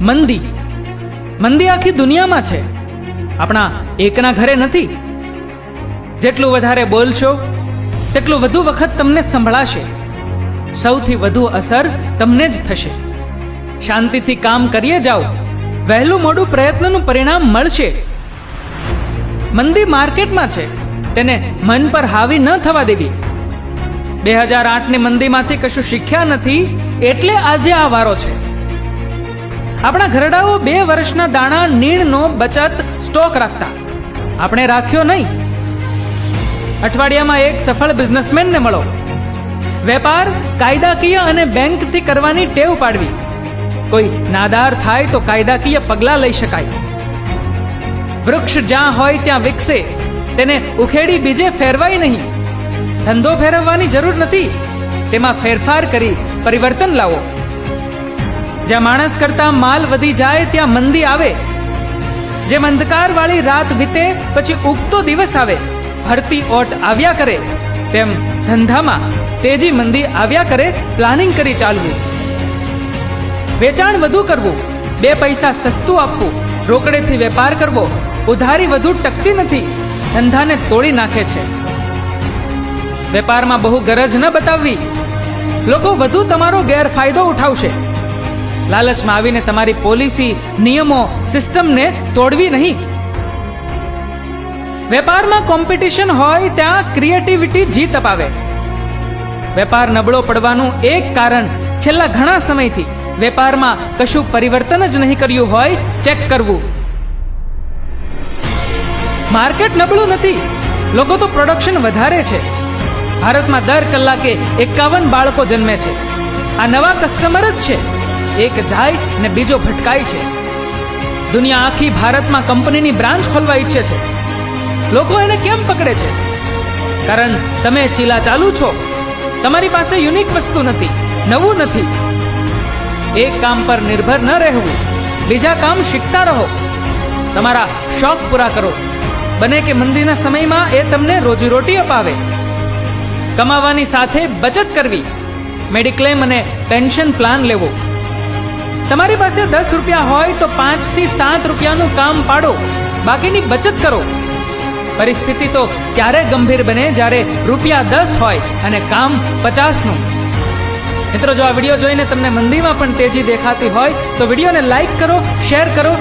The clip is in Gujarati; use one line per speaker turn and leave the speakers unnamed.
મંદી. મંદી આખી દુનિયામાં છે. આપણા એકના ઘરે નથી. જેટલું વધારે બોલશો, તેટલું વધુ વખત તમને સંભળાશે. સૌથી વધુ અસર તમને જ થશે. શાંતિથી કામ કરીએ જાઓ. વહેલું મોડું પ્રયત્નનું પરિણામ મળશે. મંદી માર્કેટમાં છે. તેને મન પર હાવી ન થવા દેવી. બે હજાર આઠની મંદીમાંથી કશું શીખ્યા નથી, એટલે આજે આ વારો છે. આપણા ઘરડાઓ બે વર્ષના દાણા, નીણનો, બચત, સ્ટોક રાખતા. આપણે રાખ્યો નહીં. અઠવાડિયામાં એક સફળ બિઝનેસમેનને મળો. વેપાર, કાયદાકીય અને બેંકથી કરવાની ટેવ પાડવી. કોઈ નાદાર થાય તો કાયદાકીય પગલાં લઈ શકાય. વૃક્ષ જ્યાં હોય ત્યાં વિકસે. તેને ઉખેડી બીજે ફેરવાય નહીં. ધંધો ફેરવવાની જરૂર નથી. તેમાં ફેરફાર કરી પરિવર્તન લાવો. જ્યાં માણસ કરતા માલ વધી જાય, ત્યાં મંદી આવે. જેમ અંધકાર વાળી રાત વીતે, પછી ઉગતો દિવસ આવે. ભરતી ઓટ આવ્યા કરે, તેમ ધંધામાં તેજી મંદી આવ્યા કરે, પ્લાનિંગ કરી ચાલવું. વેચાણ વધુ કરવું, બે પૈસા સસ્તું આપવું, રોકડેથી વેપાર કરવો, ઉધારી વધુ ટકતી નથી, ધંધાને તોડી નાખે છે. વેપારમાં બહુ ગરજ ન બતાવવી. લોકો વધુ તમારો ગેરફાયદો ઉઠાવશે. લાલચમાં આવીને તમારી પોલિસી, નિયમો, સિસ્ટમને તોડવી નહીં. વેપારમાં કોમ્પિટિશન હોય ત્યાં ક્રિએટિવિટી જીત અપાવે. વેપાર નબળો પડવાનું એક કારણ છેલ્લા ઘણા સમયથી. વેપારમાં કશું પરિવર્તન જ નહીં કર્યું હોય, ચેક કરવું. માર્કેટ નબળું નથી. લોકો તો પ્રોડક્શન વધારે છે. ભારતમાં દર કલાકે એકાવન બાળકો જન્મે છે. આ નવા કસ્ટમર જ છે. એક જાય ને બીજો ભટકાય છે. દુનિયા આખી ભારતમાં કંપનીની બ્રાન્ચ ખોલવા ઈચ્છે છે. લોકો એને કેમ પકડે છે? કારણ તમે ચીલા ચાલુ છો. તમારી પાસે યુનિક વસ્તુ નથી, નવું નથી. એક કામ પર નિર્ભર ન રહેવું, બીજા કામ શીખતા રહો. તમારા શોખ પૂરા કરો. બને કે મંદીના સમયમાં એ તમને રોજીરોટી અપાવે. કમાવાની સાથે બચત કરવી. મેડિક્લેમ અને પેન્શન પ્લાન લેવો. તમારી પાસે દસ રૂપિયા હોય તો પાંચથી સાત રૂપિયાનું કામ પાડો. બાકીની બચત કરો. પરિસ્થિતિ તો ક્યારે ગંભીર બને જ્યારે રૂપિયા દસ હોય અને કામ પચાસનું. મિત્રો, જો આ વીડિયો જોઈને તમને મંદીમાં પણ તેજી દેખાતી હોય તો વિડીયોને લાઈક કરો, શેર કરો